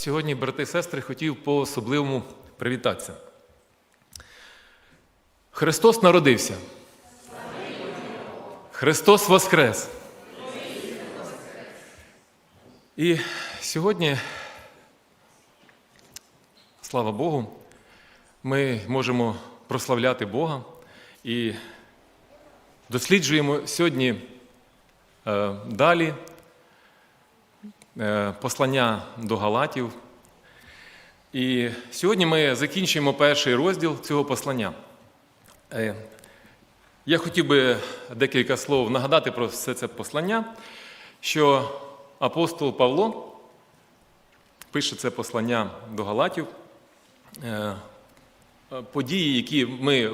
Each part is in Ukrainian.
Сьогодні, брати і сестри, хотів по-особливому привітатися. Христос народився. Христос Воскрес. І сьогодні, слава Богу, ми можемо прославляти Бога і досліджуємо сьогодні е, далі послання до Галатів. І сьогодні ми закінчуємо перший розділ цього послання. Е, Я хотів би декілька слов нагадати про все це послання, що апостол Павло пише це послання до Галатів. Е, Події, які ми е,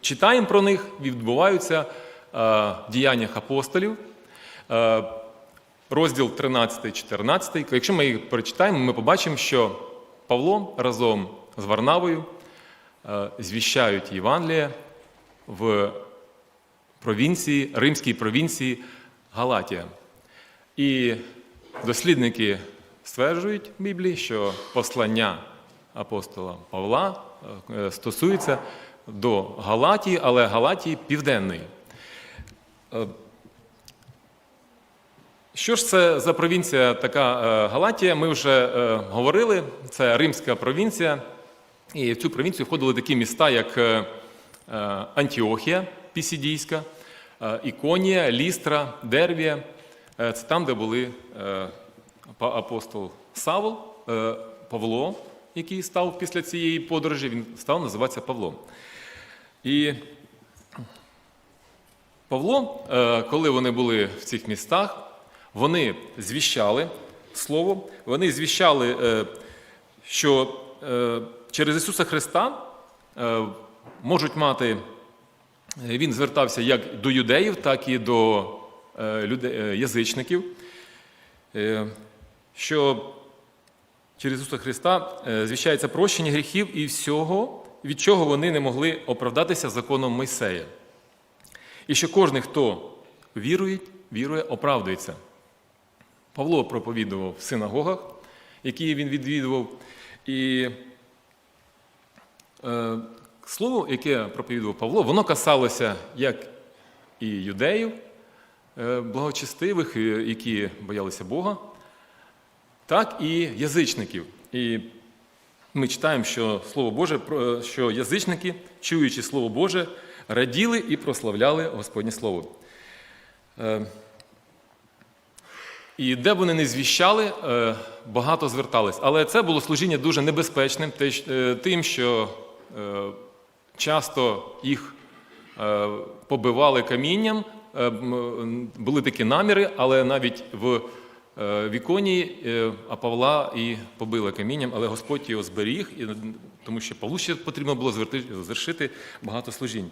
читаємо про них, відбуваються е, в діяннях апостолів. Е, Розділ 13-14. Якщо ми їх прочитаємо, ми побачимо, що Павло разом з Варнавою е, звіщають Євангеліє в провінції, римській провінції Галатія. І дослідники стверджують в Біблії, що послання апостола Павла е, стосується до Галатії, але Галатії південної. Що ж це за провінція така е, Галатія? Ми вже е, говорили, це римська провінція, і в цю провінцію входили такі міста, як е, Антіохія Пісідійська, Іконія, Лістра, Дервія. Це там, де були апостол Савл, Павло, який став після цієї подорожі, він став називатися Павлом. І Павло, коли вони були в цих містах, вони звіщали Слово, вони звіщали, е, що е, через Ісуса Христа е, можуть мати, Він звертався як до юдеїв, так і до язичників, що через Ісуса Христа звіщається прощення гріхів і всього, від чого вони не могли оправдатися законом Мойсея. І що кожен, хто вірує, вірує, оправдується. Павло проповідував в синагогах, які він відвідував. І е, слово, яке проповідував Павло, воно касалося як і юдеїв, е, благочестивих, е, які боялися Бога, так і язичників. І ми читаємо, що Слово Боже, що язичники, чуючи Слово Боже, раділи і прославляли Господнє Слово. І де вони не звіщали, е, багато звертались. Але це було служіння дуже небезпечним, е, тим, що е, часто їх побивали камінням, були такі наміри, але навіть в Віконії а Павла і побили камінням, але Господь його зберіг, тому що Павлу ще потрібно було звершити багато служінь.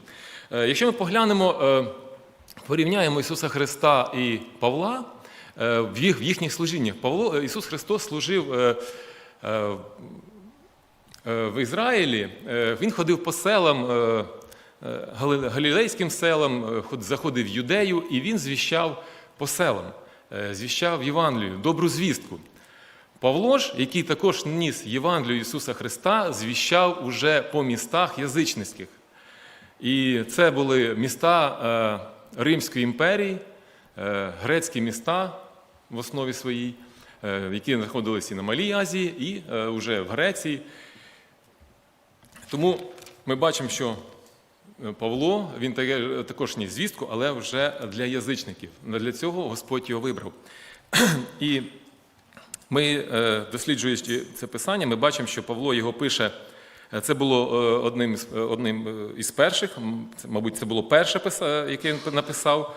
Якщо ми поглянемо, порівняємо Ісуса Христа і Павла в їх, в їхніх служіннях, Павло, е, Ісус Христос служив. е, е, Е, в Ізраїлі, е, він ходив по селам, е, е, галілейським селам, е, заходив в юдею, і він звіщав по селам, е, звіщав Євангелію, добру звістку. Павло ж, який також ніс Євангелію Ісуса Христа, звіщав уже по містах язичницьких. І це були міста е, Римської імперії, е, грецькі міста в основі своїй, е, які знаходилися і на Малій Азії, і е, вже в Греції. Тому ми бачимо, що е, Павло він також ніс звістку, але вже для язичників. Для цього Господь його вибрав. І ми, е, досліджуючи це писання, ми бачимо, що Павло його пише. е, Це було е, одним, е, одним е, із перших, мабуть, це було перше, яке він написав.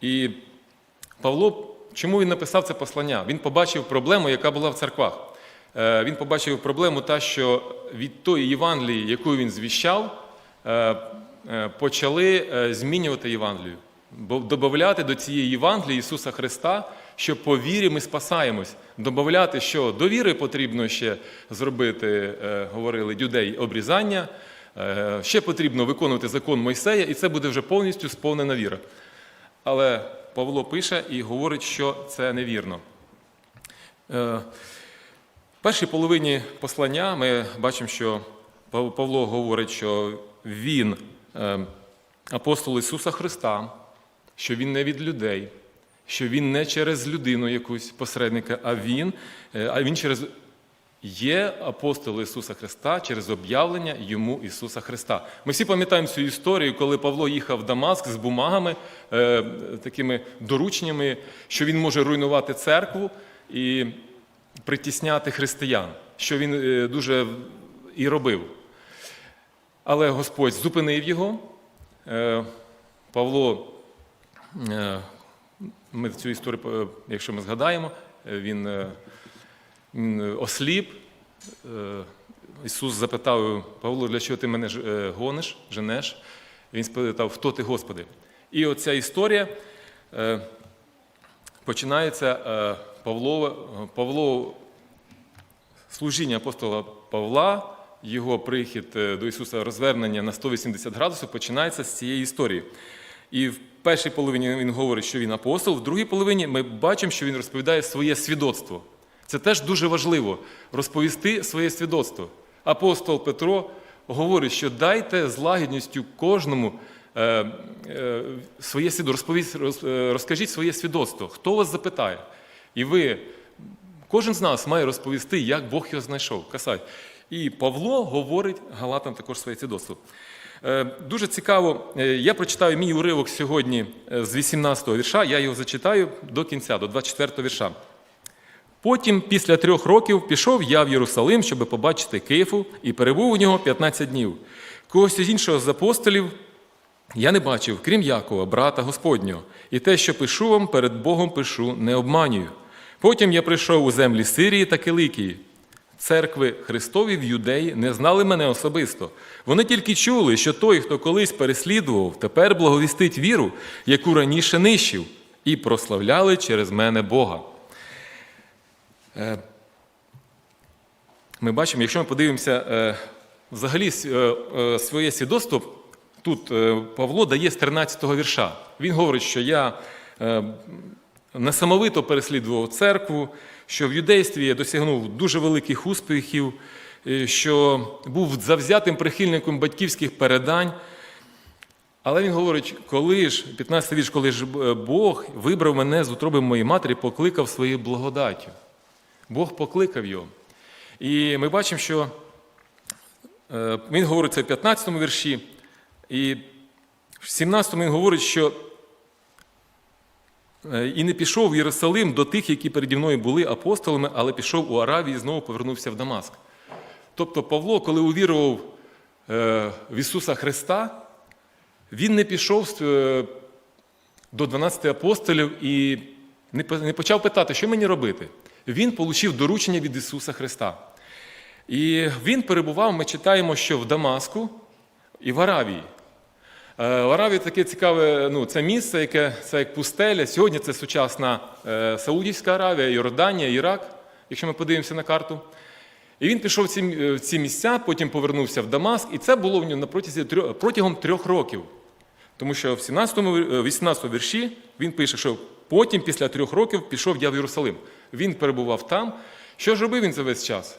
І Павло, чому він написав це послання? Він побачив проблему, яка була в церквах. Е, Він побачив проблему, та, що від тої Євангелії, яку він звіщав, е, е, почали змінювати Євангелію, додати до цієї Євангелії Ісуса Христа, що по вірі ми спасаємось. Добавляти, що до віри потрібно ще зробити, говорили юдеї, обрізання, ще потрібно виконувати закон Мойсея, і це буде вже повністю сповнена віра. Але Павло пише і говорить, що це невірно. Е, першій половині послання ми бачимо, що Павло говорить, що він е, апостол Ісуса Христа, що він не від людей, що він не через людину якусь посередника, а він, е, а він через є апостол Ісуса Христа через об'явлення йому Ісуса Христа. Ми всі пам'ятаємо цю історію, коли Павло їхав в Дамаск з бумагами, е, такими дорученнями, що він може руйнувати церкву і притісняти християн, що він е, дуже і робив. Але Господь зупинив його. Е, Павло, е, ми цю історію, е, якщо ми згадаємо, е, він, е, осліп. Е, Ісус запитав Павло, для чого ти мене е, гониш, женеш? Він спитав, хто ти, Господи? І оця історія е, починається Павло, Павло служіння апостола Павла, його прихід до Ісуса розвернення на 180 градусів починається з цієї історії. І в першій половині він говорить, що він апостол, в другій половині ми бачимо, що він розповідає своє свідоцтво. Це теж дуже важливо розповісти своє свідоцтво. Апостол Петро говорить, що дайте з лагідністю кожному е, е, своє свідоцтво, роз- е, розкажіть своє свідоцтво. Хто вас запитає? І ви Кожен з нас має розповісти, як Бог його знайшов. Касай. І Павло говорить Галатам також своє свідоцтво. Е, Дуже цікаво, е, я прочитаю мій уривок сьогодні е, з 18-го вірша, я його зачитаю до кінця, до 24-го вірша. Потім, після трьох років, пішов я в Єрусалим, щоб побачити Кифу, і перебув у нього 15 днів. Когось із іншого з апостолів я не бачив, крім Якова, брата Господнього, і те, що пишу вам, перед Богом пишу, не обманюю. Потім я прийшов у землі Сирії та Киликії. Церкви Христові в юдеї не знали мене особисто. Вони тільки чули, що той, хто колись переслідував, тепер благовістить віру, яку раніше нищив, і прославляли через мене Бога. Е, Ми бачимо, якщо ми подивимося е, взагалі е, своє свідоцтво, тут Павло дає з 13-го вірша. Він говорить, що я несамовито переслідував церкву, що в юдействі я досягнув дуже великих успіхів, що був завзятим прихильником батьківських передань. Але він говорить, коли ж, 15 вірш, коли ж Бог вибрав мене з утроби моєї матері, покликав своєю благодаттю. Бог покликав його. І ми бачимо, що е, він говорить це в 15 му вірші, і в 17 му він говорить, що е, і не пішов в Єрусалим до тих, які переді мною були апостолами, але пішов у Аравію і знову повернувся в Дамаск. Тобто Павло, коли увірував е, в Ісуса Христа, він не пішов до 12 апостолів і не почав питати, що мені робити. Він отримав доручення від Ісуса Христа. І він перебував, ми читаємо, що в Дамаску і в Аравії. Е, В Аравії таке цікаве ну, це місце, яке це як пустеля. Сьогодні це сучасна е, Саудівська Аравія, Йорданія, Ірак, якщо ми подивимося на карту. І він пішов в ці, в ці місця, потім повернувся в Дамаск, і це було в нього протягом трьох років. Тому що в 17-му, е, 18 вірші він пише, що потім, після трьох років, пішов я в Єрусалим. Він перебував там. Що ж робив він за весь час?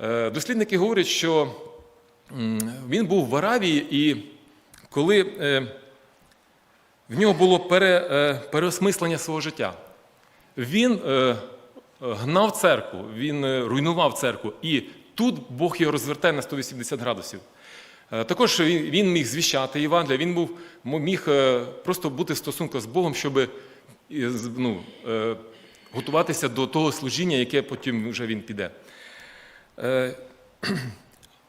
Е, Дослідники говорять, що він був в Аравії, і коли е, в нього було е, переосмислення свого життя, він гнав церкву, він руйнував церкву, і тут Бог його розвертає на 180 градусів. Також він, міг звіщати Євангелія, він був, міг просто бути в стосунку з Богом, щоб ну, е, готуватися до того служіння, яке потім вже він піде. Е,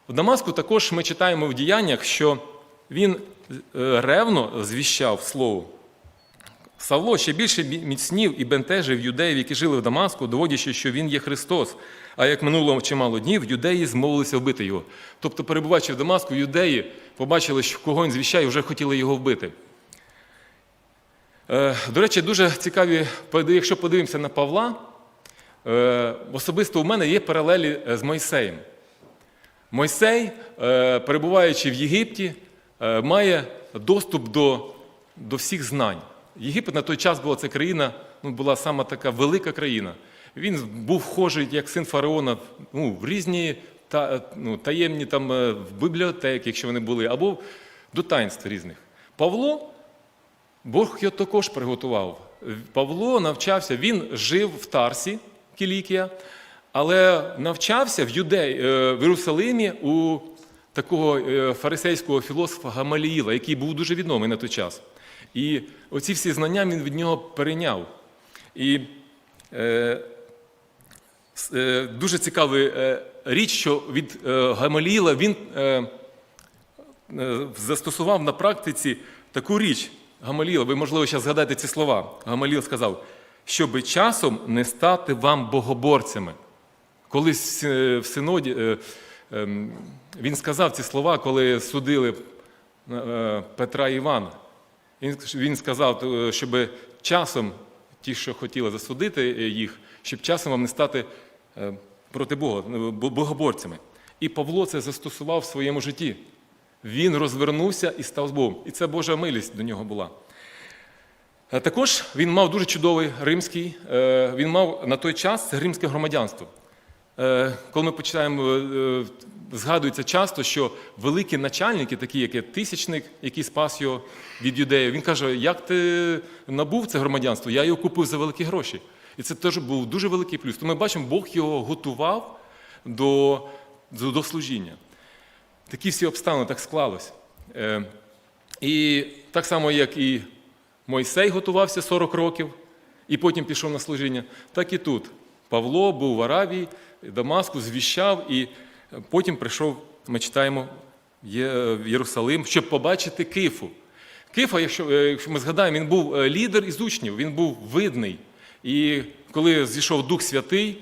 В Дамаску також ми читаємо в діяннях, що він е, ревно звіщав слово. Савло ще більше міцнів і бентежив юдеїв, які жили в Дамаску, доводячи, що він є Христос. А як минуло чимало днів, юдеї змовилися вбити його. Тобто, перебуваючи в Дамаску, юдеї побачили, що кого він звіщає, і вже хотіли його вбити. Е, До речі, дуже цікаві, якщо подивимося на Павла, е, особисто у мене є паралелі е, з Мойсеєм. Мойсей, перебуваючи в Єгипті, має доступ до, до всіх знань. Єгипет на той час була це країна, ну, була сама така велика країна. Він був вхожий як син фараона ну, в різні та, ну, таємні там, в бібліотеки, якщо вони були, або до таїнств різних. Павло, Бог його також приготував. Павло навчався, він жив в Тарсі, Кілікія, але навчався в Юдеї, е, в Єрусалимі у такого е, фарисейського філософа Гамаліїла, який був дуже відомий на той час. І оці всі знання він від нього перейняв. І е, е, дуже цікава е, річ, що від е, Гамаліїла він е, е, застосував на практиці таку річ. Гамаліл, ви, можливо, зараз згадаєте ці слова. Гамаліл сказав, щоби часом не стати вам богоборцями. Колись е, в синоді е, ем, він сказав ці слова, коли судили е, Петра і Івана. Він, сказав, щоб часом ті, що хотіли засудити їх, щоб часом вам не стати проти Бога, богоборцями. І Павло це застосував в своєму житті. Він розвернувся і став з Богом. І це Божа милість до нього була. Е, Також він мав дуже чудовий римський, е, він мав на той час римське громадянство. Е, Коли ми починаємо, е, згадується часто, що великі начальники, такі як тисячник, який спас його від юдеїв, він каже, як ти набув це громадянство, я його купив за великі гроші. І це теж був дуже великий плюс. То ми бачимо, Бог його готував до, до служіння. Такі всі обставини так склалось. Е, І так само, як і Мойсей готувався 40 років і потім пішов на служіння, так і тут. Павло був в Аравії, Дамаску, звіщав, і потім прийшов, ми читаємо, в Єрусалим, щоб побачити Кифу. Кифа, якщо, е, якщо ми згадаємо, він був е, лідер із учнів, він був видний. І коли зійшов Дух Святий,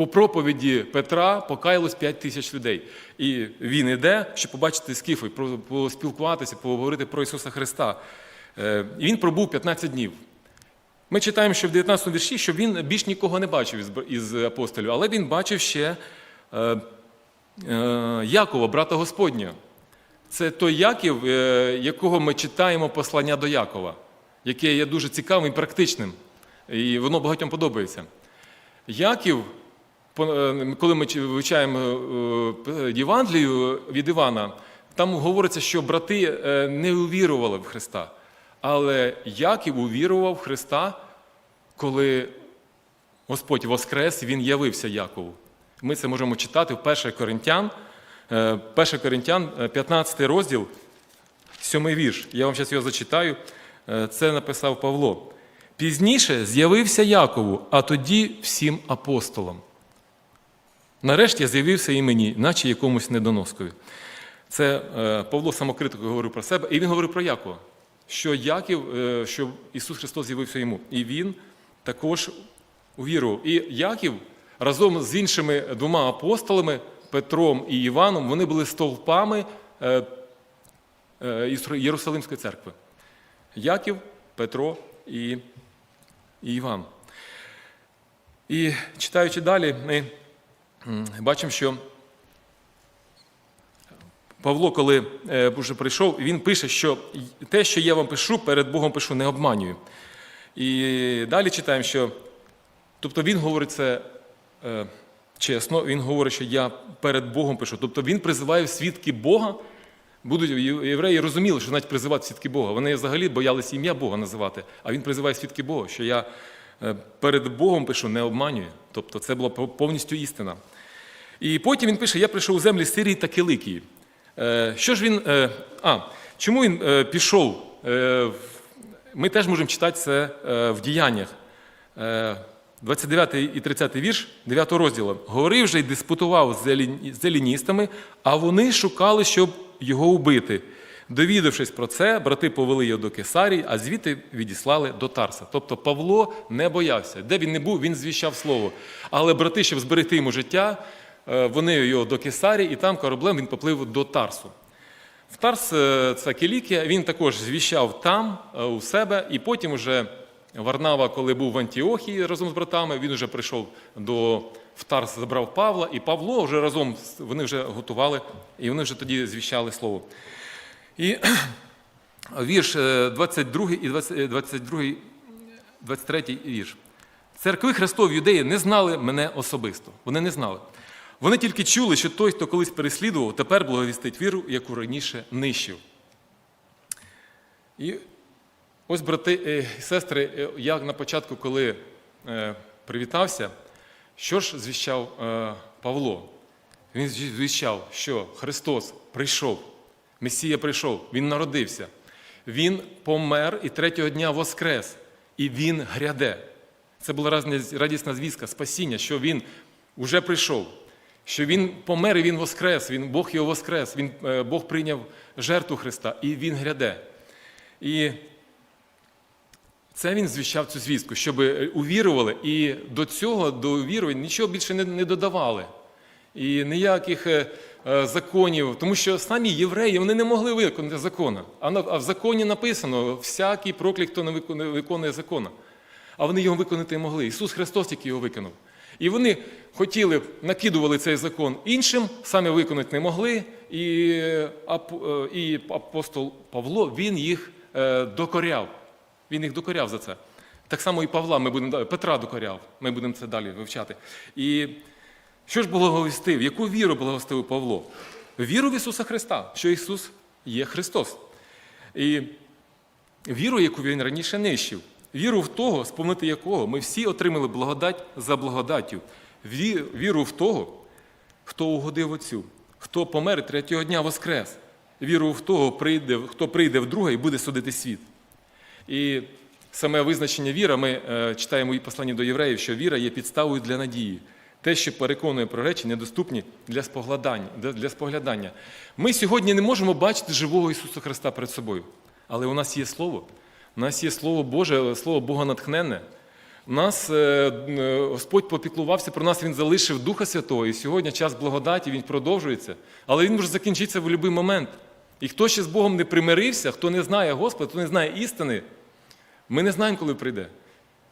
по проповіді Петра покаялось 5 тисяч людей. І він іде, щоб побачити про- поспілкуватися, поговорити про Ісуса Христа. Е, І він пробув 15 днів. Ми читаємо, що в 19 вірші, що він більш нікого не бачив із- апостолів, але він бачив ще е, е, Якова, брата Господнього. Це той Яків, якого ми читаємо послання до Якова, яке є дуже цікавим і практичним. І воно багатьом подобається. Яків, коли ми вивчаємо е, е, Євангелію від Івана, там говориться, що брати е, не увірували в Христа. Але Яків увірував в Христа, коли Господь воскрес, він явився Якову. Ми це можемо читати в 1 Коринтян, е, 1 Коринтян, е, 15 розділ, 7 вірш. Я вам зараз його зачитаю. Е, Це написав Павло. Пізніше з'явився Якову, а тоді всім апостолам. Нарешті з'явився і мені, наче якомусь недоноскові. Це е, Павло самокритико говорив про себе, і він говорив про Якова, що Яків, е, що Ісус Христос з'явився йому. І він також увірував. І Яків разом з іншими двома апостолами, Петром і Іваном, вони були стовпами е, Єрусалимської церкви. Яків, Петро і, і Іван. І читаючи далі, ми бачимо, що Павло, коли е, вже прийшов, він пише, що те, що я вам пишу, перед Богом пишу, не обманюю. І далі читаємо, що тобто він говорить це е, чесно, він говорить, що я перед Богом пишу. Тобто він призиває свідки Бога. Будуть євреї розуміли, що навіть призивати свідки Бога. Вони взагалі боялися ім'я Бога називати, а він призиває свідки Бога, що я перед Богом пишу, не обманюю. Тобто це була повністю істина. І потім він пише: Я прийшов у землі Сирії та Киликії. Е, Що ж він. е, А, чому він е, пішов? Е, Ми теж можемо читати це е, в діяннях. Е, 29 і 30 вірш 9 розділу. Говорив же й диспутував з еліністами, а вони шукали, щоб його убити. Довідавшись про це, брати повели його до Кесарії, а звідти відіслали до Тарса. Тобто Павло не боявся. Де він не був, він звіщав слово. Але брати, щоб зберегти йому життя, е, вони його до Кесарії, і там кораблем він поплив до Тарсу. В Тарс е, це Кілікія, він також звіщав там, е, у себе, і потім уже Варнава, коли був в Антіохії разом з братами, він вже прийшов до в Тарс, забрав Павла, і Павло вже разом вони вже готували, і вони вже тоді звіщали слово. І вірш е, 22 і 20 е, 22, 23 вірш. Церкви Христові юдеї не знали мене особисто. Вони не знали. Вони тільки чули, що той, хто колись переслідував, тепер благовістить віру, яку раніше нищив. І ось, брати е, і сестри, е, я на початку, коли е, привітався, що ж звіщав е, Павло? Він звіщав, що Христос прийшов, Месія прийшов, Він народився, Він помер і третього дня воскрес, і Він гряде. Це була радісна звістка, спасіння, що Він вже прийшов, що Він помер і Він воскрес, він, Бог його воскрес, він, е, Бог прийняв жертву Христа, і Він гряде. І це він звіщав цю звістку, щоб увірували, і до цього, до увірувань, нічого більше не, не додавали. І ніяких е, е, законів, тому що самі євреї вони не могли виконати закона. А, в законі написано: всякий проклик, хто не виконує, закона. А вони його виконати не могли. Ісус Христос тільки його виконав. І вони хотіли, накидували цей закон іншим, самі виконати не могли. І, е, е, і апостол Павло він їх е, докоряв. Він їх докоряв за це. Так само і Павла ми будемо Петра докоряв. Ми будемо це далі вивчати. І що ж благовістив? Яку віру благовістив Павло? Віру в Ісуса Христа, що Ісус є Христос. І віру, яку він раніше нищив. Віру в того, сповнити якого ми всі отримали благодать за благодаттю. Віру в того, хто угодив Отцю, хто помер третього дня воскрес. Віру в того, хто прийде вдруге і буде судити світ. І саме визначення віра, ми е, читаємо і послання до євреїв, що віра є підставою для надії. Те, що переконує про речі, недоступні для споглядання. для- споглядання. Ми сьогодні не можемо бачити живого Ісуса Христа перед собою. Але у нас є Слово. У нас є Слово Боже, Слово Бога натхненне. У нас е, е, Господь попіклувався про нас, Він залишив Духа Святого, і сьогодні час благодаті, він продовжується, але він може закінчитися в будь-який момент. І хто ще з Богом не примирився, хто не знає Господа, хто не знає істини, ми не знаємо, коли прийде.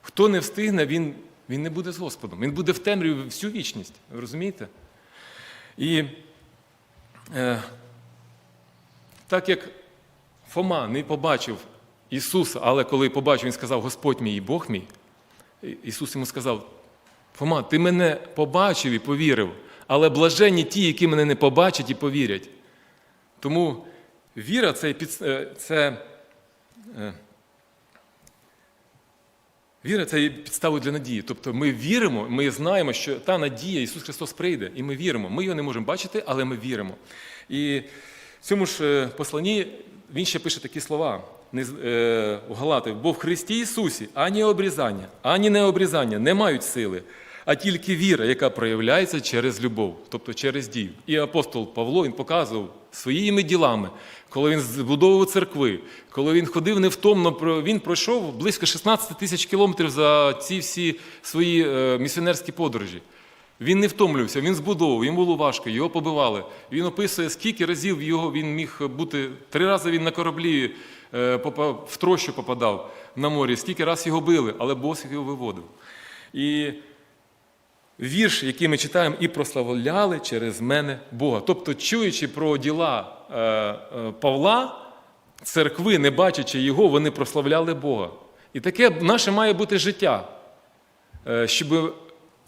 Хто не встигне, він, він не буде з Господом. Він буде в темряві всю вічність. Розумієте? І е, так як Фома не побачив Ісуса, але коли побачив, він сказав, Господь мій і Бог мій, Ісус йому сказав: Фома, ти мене побачив і повірив, але блаженні ті, які мене не побачать і повірять. Тому віра це, е, це, е, віра це є підставою для надії. Тобто ми віримо, ми знаємо, що та надія Ісус Христос прийде, і ми віримо. Ми його не можемо бачити, але ми віримо. І в цьому ж е, посланні він ще пише такі слова з- е, у Галатів, бо в Христі Ісусі ані обрізання, ані необрізання не мають сили, а тільки віра, яка проявляється через любов, тобто через дію. І апостол Павло він показував своїми ділами, коли він збудовував церкви, коли він ходив невтомно, він пройшов близько 16 тисяч кілометрів за ці всі свої е, місіонерські подорожі. Він не втомлювався, він збудовував, йому було важко, його побивали. Він описує, скільки разів його він міг бути. Три рази він на кораблі е, в трощу попадав на морі, скільки разів його били, але Бог його виводив. І вірш, який ми читаємо, і прославляли через мене Бога. Тобто, чуючи про діла е, е, Павла, церкви, не бачачи його, вони прославляли Бога. І таке наше має бути життя. Е, щоб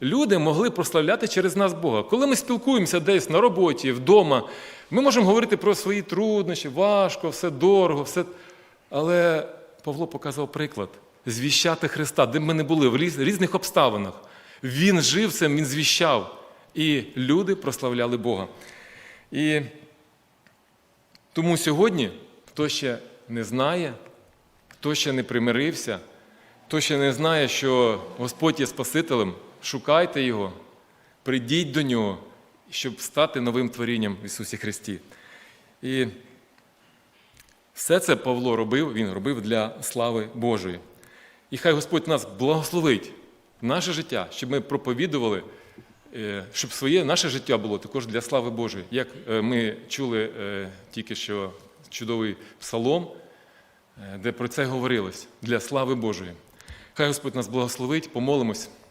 люди могли прославляти через нас Бога. Коли ми спілкуємося десь на роботі, вдома, ми можемо говорити про свої труднощі, важко, все дорого, все. Але Павло показав приклад звіщати Христа, де б ми не були, в різних обставинах. Він жив цим, він звіщав. І люди прославляли Бога. І тому сьогодні, хто ще не знає, хто ще не примирився, хто ще не знає, що Господь є Спасителем, шукайте Його, прийдіть до Нього, щоб стати новим творінням в Ісусі Христі. І все це Павло робив, він робив для слави Божої. І хай Господь нас благословить наше життя, щоб ми проповідували, е, щоб своє наше життя було також для слави Божої. Як е, ми чули е, тільки що чудовий псалом, де про це говорилось для слави Божої. Хай Господь нас благословить, помолимось.